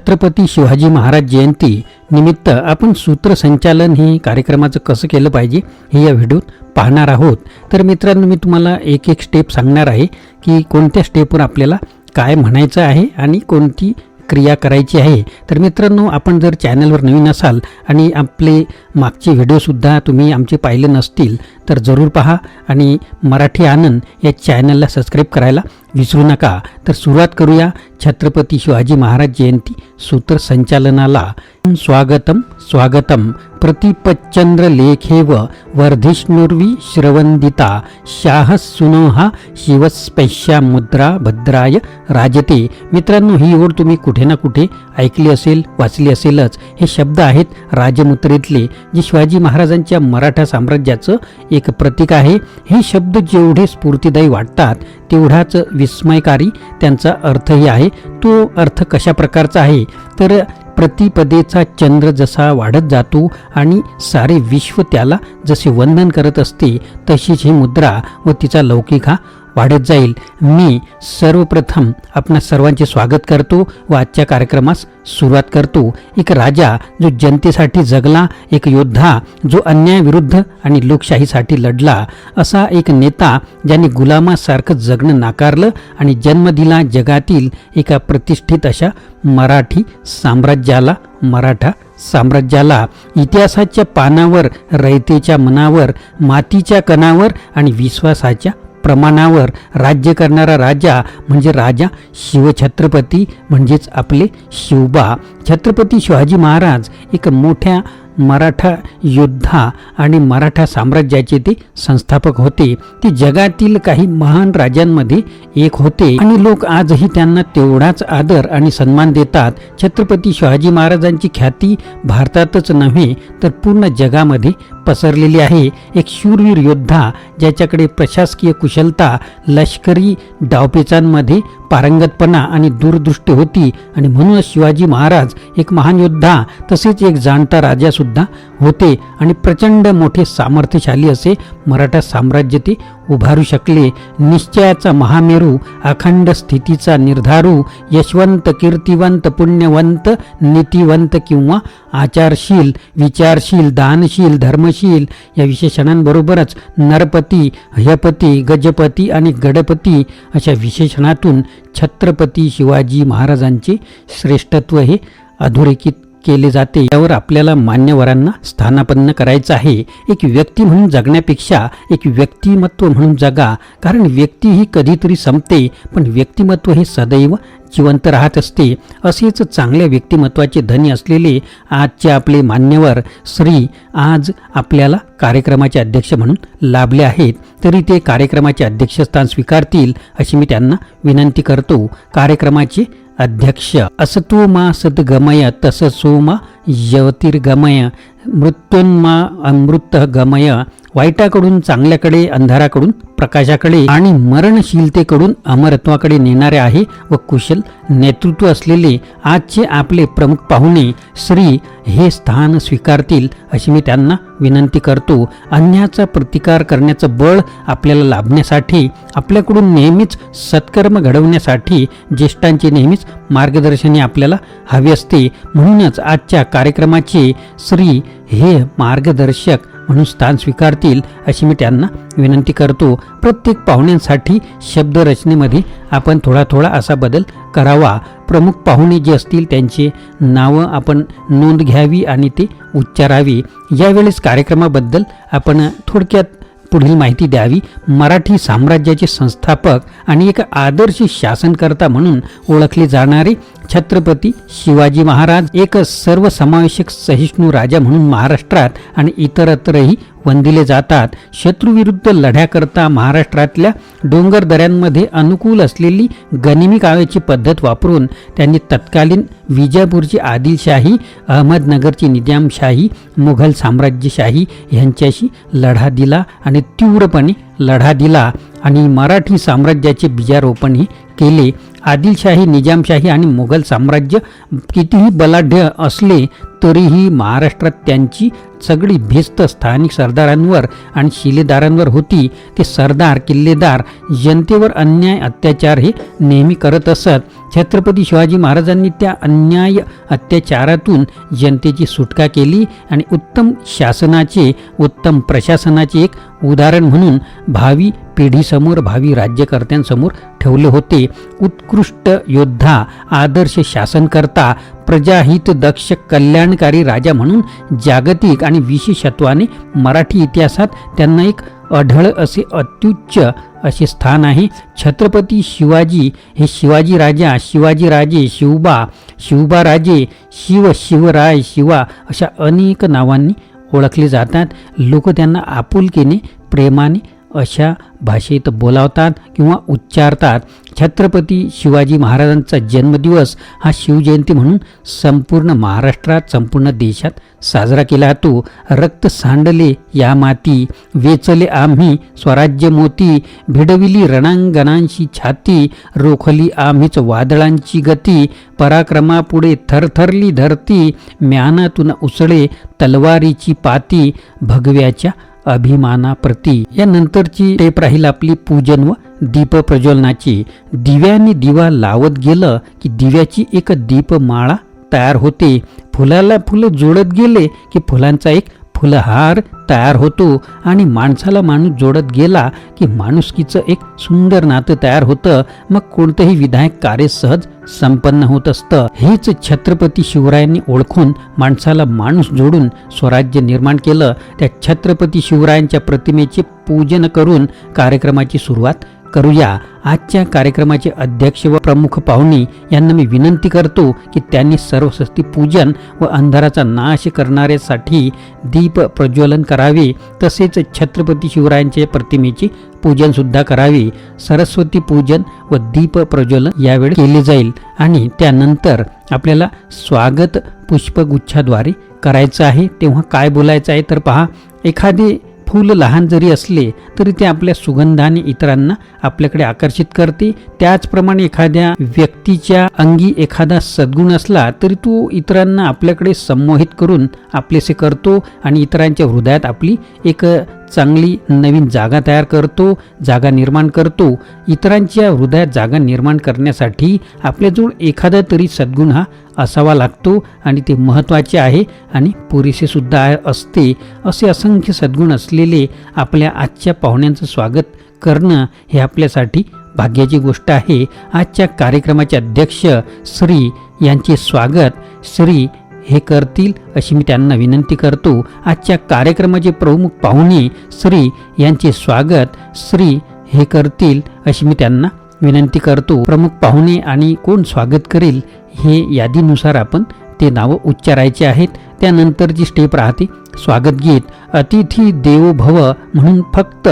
छत्रपती शिवाजी महाराज जयंती निमित्त आपण सूत्रसंचालन ही कार्यक्रमाचं कसं केलं पाहिजे हे या व्हिडिओत पाहणार आहोत. तर मित्रांनो मी तुम्हाला एक एक स्टेप सांगणार आहे की कोणत्या स्टेपवर आपल्याला काय म्हणायचं आहे आणि कोणती क्रिया करायची आहे. तर मित्रांनो आपण जर चॅनलवर नवीन असाल आणि आपले मागचे व्हिडिओसुद्धा तुम्ही आमचे पाहिले नसतील तर जरूर पहा आणि मराठी आनंद या चॅनलला सबस्क्राईब करायला विसरू नका. तर सुरुवात करूया. छत्रपती शिवाजी महाराज जयंती सूत्रसंचालनाला स्वागतम स्वागतम. प्रतिपच्चंद्र लेखेव वर्धिष्णुर्वी श्रवंदिता. शाह सुनोहा शिवस्पैश्या मुद्रा भद्राय राजते. मित्रांनो ही ओढ तुम्ही कुठे ना कुठे ऐकली असेल वाचली असेलच हे शब्द आहेत राजमुद्रेतले जे शिवाजी महाराजांच्या मराठा साम्राज्याचं एक प्रतीक आहे. हे शब्द जेवढे स्फूर्तिदायी वाटतात तेवढाच विस्मयकारी त्यांचा अर्थही आहे. तो अर्थ कशा प्रकारचा आहे? तर प्रतिपदेचा चंद्र जसा वाढत जातो आणि सारे विश्व त्याला जसे वंदन करत असते तशीच ही मुद्रा व तिचा लौकिक हा वाढत जाईल. मी सर्वप्रथम आपणा सर्वांचे स्वागत करतो व आजच्या कार्यक्रमास सुरुवात करतो. एक राजा जो जनतेसाठी जगला एक योद्धा जो अन्यायाविरुद्ध आणि लोकशाहीसाठी लढला असा एक नेता ज्याने गुलामासारखं जगणं नाकारलं आणि जन्म दिला जगातील एका प्रतिष्ठित अशा मराठी साम्राज्याला मराठा साम्राज्याला. इतिहासाच्या पानावर रयतेच्या मनावर मातीच्या कणावर आणि विश्वासाच्या प्रमाणावर राज्य करणारा राजा म्हणजे राजा शिवछत्रपती म्हणजेच आपले शिवबा. छत्रपती शिवाजी महाराज एक मोठ्या मराठा योद्धा आणि मराठा साम्राज्याचे ते संस्थापक होते. ते जगातील काही महान राजांमध्ये एक होते आणि लोक आजही त्यांना तेवढाच आदर आणि सन्मान देतात. छत्रपती शिवाजी महाराजांची ख्याती भारतातच नव्हे तर पूर्ण जगामध्ये पसरलेली आहे. एक शूरवीर योद्धा ज्याच्याकडे प्रशासकीय कुशलता लष्करी डावपेचांमध्ये पारंगतपणा आणि दूरदृष्टी होती आणि म्हणूनच शिवाजी महाराज एक महान योद्धा तसेच एक जाणता राजा सुद्धा होते आणि प्रचंड मोठे सामर्थ्यशाली असे मराठा साम्राज्य ते उभारू शकले. निश्चयाचा महामेरू अखंड स्थितीचा निर्धारू यशवंत कीर्तिवंत पुण्यवंत नीतिवंत किंवा आचारशील विचारशील दानशील धर्मशील या विशेषणांबरोबरच नरपती हयपती गजपती आणि गडपती अशा विशेषणातून छत्रपती शिवाजी महाराजांचे श्रेष्ठत्व हे अधोरेखित केले जाते. यावर आपल्याला मान्यवरांना स्थानापन्न करायचं आहे. एक व्यक्ती म्हणून जगण्यापेक्षा एक व्यक्तिमत्व म्हणून जगा. कारण व्यक्ती ही कधीतरी संपते पण व्यक्तिमत्व हे सदैव जिवंत राहत असते. असेच चांगल्या व्यक्तिमत्वाचे धनी असलेले आजचे आपले मान्यवर श्री आज आपल्याला कार्यक्रमाचे अध्यक्ष म्हणून लाभले आहेत. तरी ते कार्यक्रमाचे अध्यक्षस्थान स्वीकारतील अशी मी त्यांना विनंती करतो. कार्यक्रमाचे अध्यक्ष असतो मा सद्गमय तस सोमा ज्योतिर्गमय मृत्युन्मा अमृत गमय वाईटाकडून चांगल्याकडे अंधाराकडून प्रकाशाकडे आणि मरणशीलतेकडून अमरत्वाकडे नेणारे आहे व कुशल नेतृत्व असलेले आजचे आपले प्रमुख पाहुणे श्री हे स्थान स्वीकारतील अशी मी त्यांना विनंती करतो. अन्याचा प्रतिकार करण्याचं बळ आपल्याला लाभण्यासाठी आपल्याकडून नेहमीच सत्कर्म घडवण्यासाठी ज्येष्ठांचे नेहमीच मार्गदर्शने आपल्याला हवी असते. म्हणूनच आजच्या कार्यक्रमाचे श्री हे मार्गदर्शक म्हणून स्थान स्वीकारतील अशी मी त्यांना विनंती करतो. प्रत्येक पाहुण्यांसाठी शब्दरचनेमध्ये आपण थोडा थोडा असा बदल करावा. प्रमुख पाहुणे जे असतील त्यांचे नावं आपण नोंद घ्यावी आणि ते उच्चारावी. यावेळेस कार्यक्रमाबद्दल आपण थोडक्यात पुढील माहिती द्यावी. मराठी साम्राज्याचे संस्थापक आणि एक आदर्श शासनकर्ता म्हणून ओळखले जाणारे छत्रपती शिवाजी महाराज एक सर्वसमावेशक सहिष्णू राजा म्हणून महाराष्ट्रात आणि इतरत्रही वंदिले जातात. शत्रूविरुद्ध लढ्याकरता महाराष्ट्रातल्या डोंगर दऱ्यांमध्ये अनुकूल असलेली गनिमी काव्याची पद्धत वापरून त्यांनी तत्कालीन विजापूरची आदिलशाही अहमदनगरची निजामशाही मुघल साम्राज्यशाही यांच्याशी लढा दिला आणि तीव्रपणे लढा दिला आणि मराठी साम्राज्याचे बीजारोपणही केले. आदिलशाही निजामशाही आणि मुघल साम्राज्य कितीही बलाढ्य असले तरीही महाराष्ट्रात त्यांची सगळी भिस्त स्थानिक सरदारांवर आणि शिलेदारांवर होती. ते सरदार किल्लेदार जनतेवर अन्याय अत्याचार हे नेहमी करत असत. छत्रपती शिवाजी महाराजांनी त्या अन्याय अत्याचारातून जनतेची सुटका केली आणि उत्तम शासनाचे उत्तम प्रशासनाचे एक उदाहरण म्हणून भावी पिढीसमोर भावी राज्यकर्त्यांसमोर ठेवले होते. उत्कृष्ट योद्धा आदर्श शासनकर्ता प्रजाहित दक्ष कल्याणकारी राजा म्हणून जागतिक आणि विशेषत्वाने मराठी इतिहासात त्यांना एक अढळ असे अत्युच्च असे स्थान आहे. छत्रपती शिवाजी हे शिवाजी राजा शिवाजी राजे शिवबा शिवबा राजे शिव शिवराय शिवा अशा अनेक नावांनी ओळखले जातात. लोक त्यांना आपुलकीने प्रेमाने अशा भाषेत बोलावतात किंवा उच्चारतात. छत्रपती शिवाजी महाराजांचा जन्मदिवस हा शिवजयंती म्हणून संपूर्ण महाराष्ट्रात संपूर्ण देशात साजरा केला जातो. रक्त सांडले या माती वेचले आम्ही स्वराज्य मोती भिडविली रणांगणांशी छाती रोखली आम्हीच वादळांची गती पराक्रमापुढे थरथरली धरती म्यानातून उसळे तलवारीची पाती भगव्याच्या अभिमानाप्रती. या नंतरची टेप राहील आपली पूजन व दीप प्रज्वलनाची दिव्याने दिवा लावत गेलं की दिव्याची एक दीपमाळा तयार होते. फुलाला फुलं जोडत गेले की फुलांचा एक फुलहार तयार होतो आणि माणसाला माणूस जोडत गेला की माणुसकीचं एक सुंदर नातं तयार होतं मग कोणतंही विधायक कार्य सहज संपन्न होत असतं. हेच छत्रपती शिवरायांनी ओळखून माणसाला माणूस जोडून स्वराज्य निर्माण केलं. त्या छत्रपती शिवरायांच्या प्रतिमेचे पूजन करून कार्यक्रमाची सुरुवात करूया. आजच्या कार्यक्रमाचे अध्यक्ष व प्रमुख पाहुणे यांना मी विनंती करतो की त्यांनी सर्वस्वस्ती पूजन व अंधाराचा नाश करणाऱ्यासाठी दीप प्रज्वलन करावे. तसेच छत्रपती शिवरायांच्या प्रतिमेची पूजनसुद्धा करावे. सरस्वती पूजन व दीप प्रज्वलन यावेळी केले जाईल. आणि त्यानंतर आपल्याला स्वागत पुष्पगुच्छाद्वारे करायचं आहे. तेव्हा काय बोलायचं आहे तर पहा एखादे फूल लहान जरी असले तरी ते आपल्या सुगंधाने इतरांना आपल्याकडे आकर्षित करते. त्याचप्रमाणे एखाद्या व्यक्तीच्या अंगी एखादा सद्गुण असला तरी तो इतरांना आपल्याकडे संमोहित करून आपलेसे करतो आणि इतरांच्या हृदयात आपली एक चांगली नवीन जागा तयार करतो जागा निर्माण करतो. इतरांच्या हृदयात जागा निर्माण करण्यासाठी आपल्याजवळ एखादा तरी सद्गुण हा असावा लागतो आणि ते महत्त्वाचे आहे आणि पुरेसेसुद्धा असते. असे असंख्य सद्गुण असलेले आपल्या आजच्या पाहुण्यांचं स्वागत करणं हे आपल्यासाठी भाग्याची गोष्ट आहे. आजच्या कार्यक्रमाचे अध्यक्ष श्री यांचे स्वागत श्री हे करतील अशी मी त्यांना विनंती करतो. आजच्या कार्यक्रमाचे प्रमुख पाहुणे श्री यांचे स्वागत श्री हे करतील अशी मी त्यांना विनंती करतो. प्रमुख पाहुणे आणि कोण स्वागत करेल हे यादीनुसार आपण ते नावं उच्चारायचे आहेत. त्यानंतर जी स्टेप राहते स्वागत गीत. अतिथी देवो भव म्हणून फक्त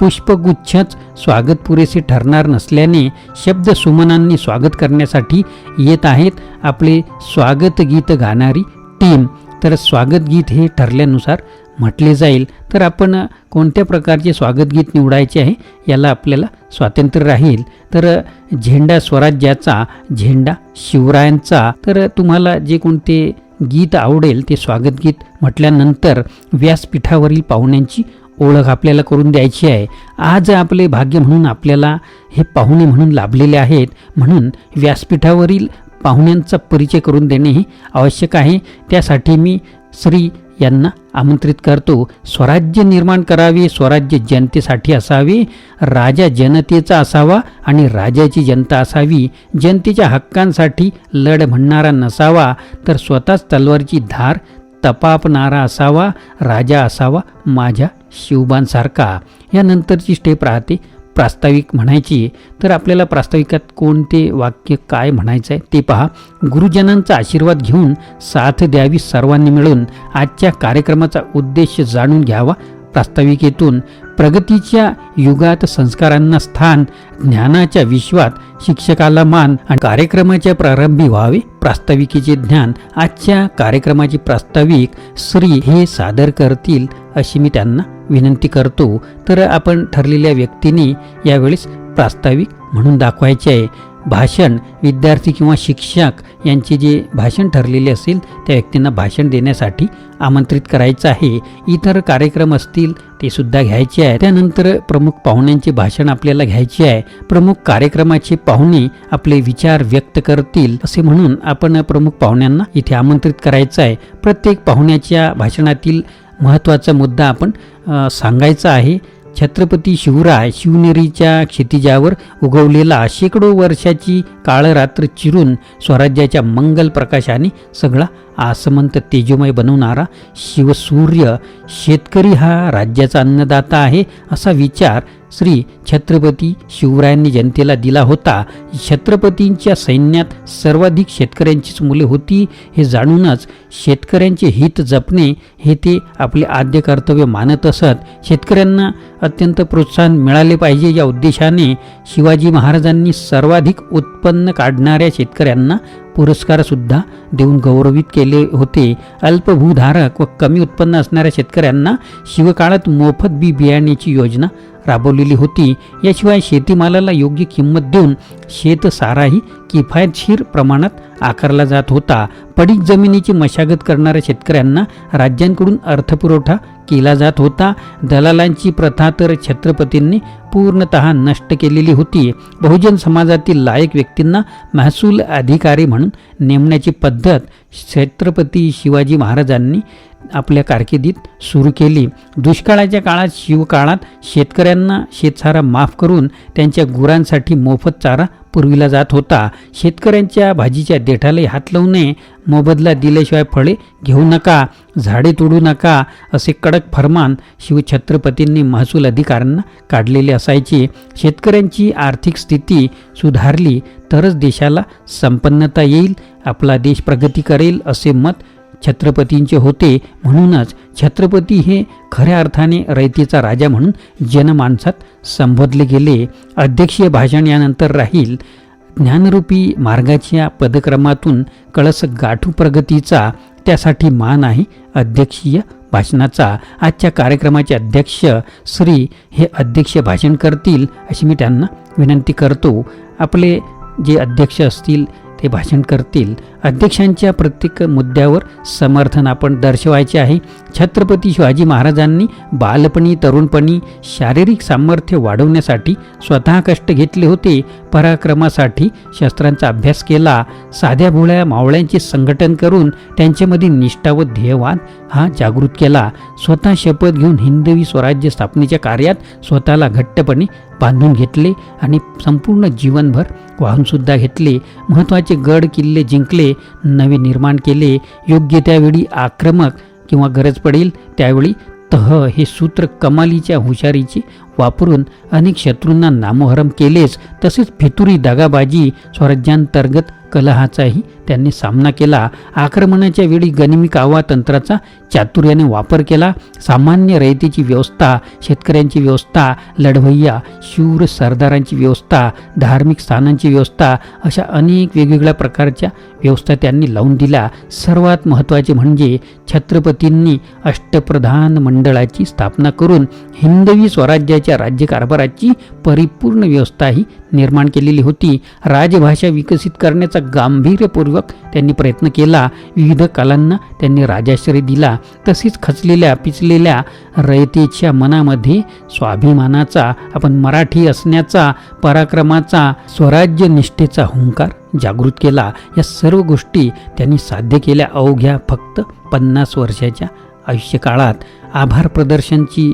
पुष्पगुच्छच स्वागत पुरेसे ठरणार नसल्याने शब्द सुमनांनी स्वागत करण्यासाठी येत आहेत आपले स्वागत गीत गाणारी टीम. तर स्वागत गीत हे ठरल्यानुसार म्हटले जाईल. तर आपण कोणत्या प्रकारचे स्वागत गीत निवडायचे आहे याला आपल्याला स्वातंत्र्य राहील. तर झेंडा स्वराज्याचा झेंडा शिवरायांचा. तर तुम्हाला जे कोणते गीत आवडेल ते स्वागत गीत म्हटल्यानंतर व्यासपीठावरील पाहुण्यांची ओळख आपल्याला करून द्यायची आहे. आज आपले भाग्य म्हणून आपल्याला हे पाहुणे म्हणून लाभलेले आहेत. म्हणून व्यासपीठावरील पाहुण्यांचा परिचय करून देणे हे आवश्यक आहे. त्यासाठी मी श्री यांना आमंत्रित करतो. स्वराज्य निर्माण करावे स्वराज्य जनतेसाठी असावे राजा जनतेचा असावा आणि राजाची जनता असावी. जनतेच्या हक्कांसाठी लढ म्हणणारा नसावा तर स्वतःच तलवारची धार तपापणारा असावा राजा असावा माझ्या शिवबांसारखा. यानंतरची स्टेप राहते प्रास्ताविक म्हणायची. तर आपल्याला प्रास्ताविकात कोणते वाक्य काय म्हणायचं आहे ते पहा. गुरुजनांचा आशीर्वाद घेऊन साथ द्यावी सर्वांनी मिळून आजच्या कार्यक्रमाचा उद्देश जाणून घ्यावा. प्रास्ताविकेतून प्रगतीच्या युगात संस्कारांना स्थान ज्ञानाच्या विश्वात शिक्षकाला मान आणि कार्यक्रमाच्या प्रारंभी व्हावे. प्रास्ताविकेचे ज्ञान आजच्या कार्यक्रमाचे प्रास्ताविक श्री हे सादर करतील अशी मी त्यांना विनंती करतो. तर आपण ठरलेल्या व्यक्तीने यावेळेस प्रास्ताविक म्हणून दाखवायचे आहे. भाषण विद्यार्थी किंवा शिक्षक यांचे जे भाषण ठरलेले असेल त्या व्यक्तींना भाषण देण्यासाठी आमंत्रित करायचं आहे. इतर कार्यक्रम असतील ते सुद्धा घ्यायचे आहे त्यानंतर प्रमुख पाहुण्यांचे भाषण आपल्याला घ्यायचे आहे. प्रमुख कार्यक्रमाचे पाहुणे आपले विचार व्यक्त करतील असे म्हणून आपण प्रमुख पाहुण्यांना इथे आमंत्रित करायचं आहे. प्रत्येक पाहुण्याच्या भाषणातील महत्त्वाचा मुद्दा आपण सांगायचा आहे. छत्रपती शिवराय शिवनेरीच्या क्षितिजावर उगवलेला शेकडो वर्षाची काळरात्र चिरून स्वराज्याच्या मंगल प्रकाशाने सगळा आसमंत तेजोमय बनवणारा शिवसूर्य शेतकरी हा राज्याचा अन्नदाता आहे असा विचार श्री छत्रपती शिवरायांनी जनतेला दिला होता. छत्रपतींच्या सैन्यात सर्वाधिक शेतकऱ्यांचीच मुले होती हे जाणूनच शेतकऱ्यांचे हित जपणे हे ते आपले आद्य कर्तव्य मानत असत. शेतकऱ्यांना अत्यंत प्रोत्साहन मिळाले पाहिजे या उद्देशाने शिवाजी महाराजांनी सर्वाधिक उत्पन्न काढणाऱ्या शेतकऱ्यांना पुरस्कारसुद्धा देऊन गौरवित केले होते. अल्पभूधारक व कमी उत्पन्न असणाऱ्या शेतकऱ्यांना शिवकाळात मोफत बी बियाण्याची योजना राबवलेली होती. याशिवाय शेतीमालाला योग्य किंमत देऊन शेतसाराही किफायतशीर प्रमाणात आकारला जात होता. पडीक जमिनीची मशागत करणाऱ्या शेतकऱ्यांना राज्यांकडून अर्थपुरवठा केला जात होता. दलालांची प्रथा तर छत्रपतींनी पूर्णतः नष्ट केलेली होती. बहुजन समाजातील लायक व्यक्तींना महसूल अधिकारी म्हणून नेमण्याची पद्धत छत्रपती शिवाजी महाराजांनी आपल्या कारकिर्दीत सुरू केली. दुष्काळाच्या काळात शिवकाळात शेतकऱ्यांना शेतसारा माफ करून त्यांच्या गुरांसाठी मोफत चारा पुरविला जात होता. शेतकऱ्यांच्या भाजीच्या देठालाही हात लावू नये मोबदला दिल्याशिवाय फळे घेऊ नका झाडे तोडू नका असे कडक फरमान शिवछत्रपतींनी महसूल अधिकाऱ्यांना काढलेले असायचे. शेतकऱ्यांची आर्थिक स्थिती सुधारली तरच देशाला संपन्नता येईल आपला देश प्रगती करेल असे मत छत्रपतींचे होते. म्हणूनच छत्रपती हे खऱ्या अर्थाने रयतेचा राजा म्हणून जनमानसात संबोधले गेले. अध्यक्षीय भाषण यानंतर राहील. ज्ञानरूपी मार्गाच्या पदक्रमातून कळस गाठू प्रगतीचा त्यासाठी मान आहे अध्यक्षीय भाषणाचा. आजच्या कार्यक्रमाचे अध्यक्ष श्री हे अध्यक्ष भाषण करतील अशी मी त्यांना विनंती करतो. आपले जे अध्यक्ष असतील ते भाषण करतील. अध्यक्षांच्या प्रत्येक मुद्द्यावर समर्थन आपण दर्शवायचे आहे. छत्रपती शिवाजी महाराजांनी बालपणी तरुणपणी शारीरिक सामर्थ्य वाढवण्यासाठी स्वतः कष्ट घेतले होते. पराक्रमासाठी शस्त्रांचा अभ्यास केला. साध्या भोळ्या मावळ्यांचे संघटन करून त्यांच्यामध्ये निष्ठा व ध्येयवाद हा जागृत केला. स्वतः शपथ घेऊन हिंदवी स्वराज्य स्थापनेच्या कार्यात स्वतःला घट्टपणे बांधून घेतले आणि संपूर्ण जीवनभर वाहूनसुद्धा घेतले. महत्त्वाचे गड किल्ले जिंकले. नवे निर्माण केले. योग्य त्यावेळी आक्रमक किंवा गरज पडेल त्यावेळी तह हे सूत्र कमालीच्या हुशारीचे वापरून अनेक शत्रूंना नामोहरम केलेच तसेच फितुरी दगाबाजी स्वराज्यांतर्गत कलहाचाही त्यांनी सामना केला. आक्रमणाच्या वेळी गनिमी कावा तंत्राचा चातुर्याने वापर केला. सामान्य रयतीची व्यवस्था शेतकऱ्यांची व्यवस्था लढवय्या शूर सरदारांची व्यवस्था धार्मिक स्थानांची व्यवस्था अशा अनेक वेगवेगळ्या प्रकारच्या व्यवस्था त्यांनी लावून दिल्या. सर्वात महत्त्वाचे म्हणजे छत्रपतींनी अष्टप्रधान मंडळाची स्थापना करून हिंदवी स्वराज्याच्या राज्यकारभाराची परिपूर्ण व्यवस्थाही निर्माण केलेली होती. राजभाषा विकसित करण्याचा गांभीर्यपूर्वक त्यांनी प्रयत्न केला. विविध कलांना त्यांनी राजाश्रय दिला. तसेच खचलेल्या पिचलेल्या रयतेच्या मनामध्ये स्वाभिमानाचा आपण मराठी असण्याचा पराक्रमाचा स्वराज्य निष्ठेचा हुंकार जागृत केला. या सर्व गोष्टी त्यांनी साध्य केल्या अवघ्या फक्त पन्नास वर्षाच्या आयुष्यकाळात. आभार प्रदर्शनची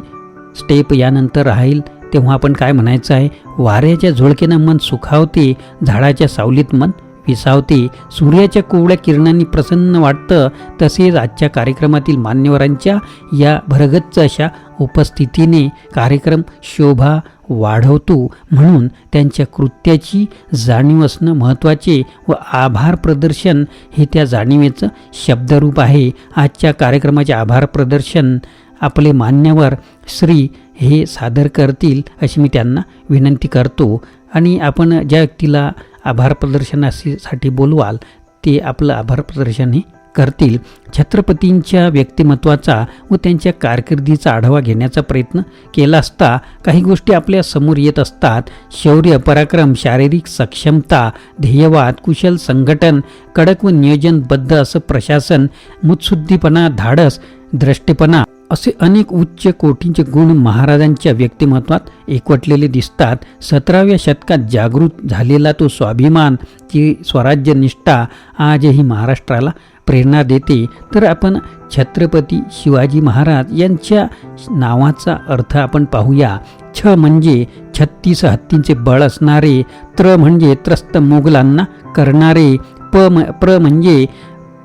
स्टेप यानंतर राहील. तेव्हा आपण काय म्हणायचं आहे? वाऱ्याच्या झुळकेनं मन सुखावते झाडाच्या सावलीत मन विसावते सूर्याच्या कोवळ्या किरणांनी प्रसन्न वाटतं तसेच आजच्या कार्यक्रमातील मान्यवरांच्या या भरगच्च अशा उपस्थितीने कार्यक्रम शोभा वाढवतो म्हणून त्यांच्या कृत्याची जाणीव असणं महत्त्वाचे व आभार प्रदर्शन हे त्या जाणीवेचं शब्दरूप आहे. आजच्या कार्यक्रमाचे आभार प्रदर्शन आपले मान्यवर श्री हे सादर करतील अशी मी त्यांना विनंती करतो. आणि आपण ज्या व्यक्तीला आभार प्रदर्शनासाठी बोलवाल ते आपलं आभार प्रदर्शन हे करतील. छत्रपतींच्या व्यक्तिमत्वाचा व त्यांच्या कारकिर्दीचा आढावा घेण्याचा प्रयत्न केला असता काही गोष्टी आपल्यासमोर येत असतात. शौर्य पराक्रम शारीरिक सक्षमता ध्येयवाद कुशल संघटन कडक व नियोजनबद्ध असं प्रशासन मुत्सुद्धीपणा धाडस द्रष्टेपणा असे अनेक उच्च कोटींचे गुण महाराजांच्या व्यक्तिमत्वात एकवटलेले दिसतात. सतराव्या शतकात जागृत झालेला तो स्वाभिमान ती स्वराज्य निष्ठा आजही महाराष्ट्राला प्रेरणा देते. तर आपण छत्रपती शिवाजी महाराज यांच्या नावाचा अर्थ आपण पाहूया. छ म्हणजे छत्तीस हत्तींचे बळ असणारे त्र म्हणजे त्रस्त मोगलांना करणारे प म प्र म्हणजे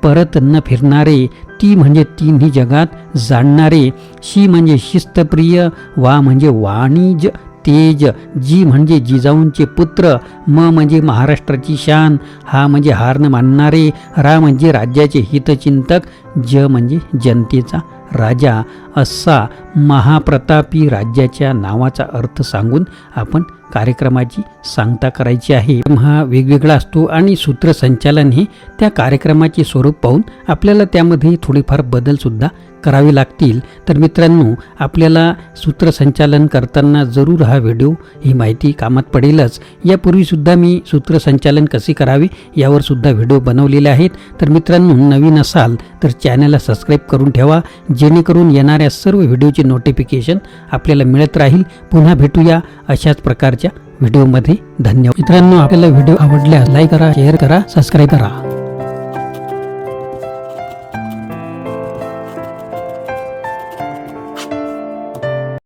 परत न फिरणारे ती म्हणजे तिन्ही जगात जाणणारे. शी म्हणजे शिस्तप्रिय वा म्हणजे वाणिज तेज. जी म्हणजे जिजाऊंचे पुत्र म म्हणजे महाराष्ट्राची शान हा म्हणजे हार न मानणारे रा म्हणजे राज्याचे हितचिंतक ज म्हणजे जनतेचा राजा असा महाप्रतापी राज्याच्या नावाचा अर्थ सांगून आपण कार्यक्रमाची सांगता करायची आहे. हा वेगवेगळा असतो आणि सूत्रसंचालन हे त्या कार्यक्रमाचे स्वरूप पाहून आपल्याला त्यामध्ये थोडेफार बदलसुद्धा करावे लागतील. तर मित्रांनो आपल्याला सूत्रसंचालन करताना जरूर हा व्हिडिओ ही माहिती कामात पडेलच. यापूर्वीसुद्धा मी सूत्रसंचालन कसे करावे यावरसुद्धा व्हिडिओ बनवलेले आहेत. तर मित्रांनो नवीन असाल तर चॅनलला सबस्क्राईब करून ठेवा. जेणेकरून येणाऱ्या सर्व व्हिडिओचे नोटिफिकेशन आपल्याला मिळत राहील. पुन्हा भेटूया अशाच प्रकारच्या व्हिडिओमध्ये. धन्यवाद. मित्रांनो आपल्याला व्हिडिओ आवडल्यास लाईक करा शेअर करा सबस्क्राईब करा.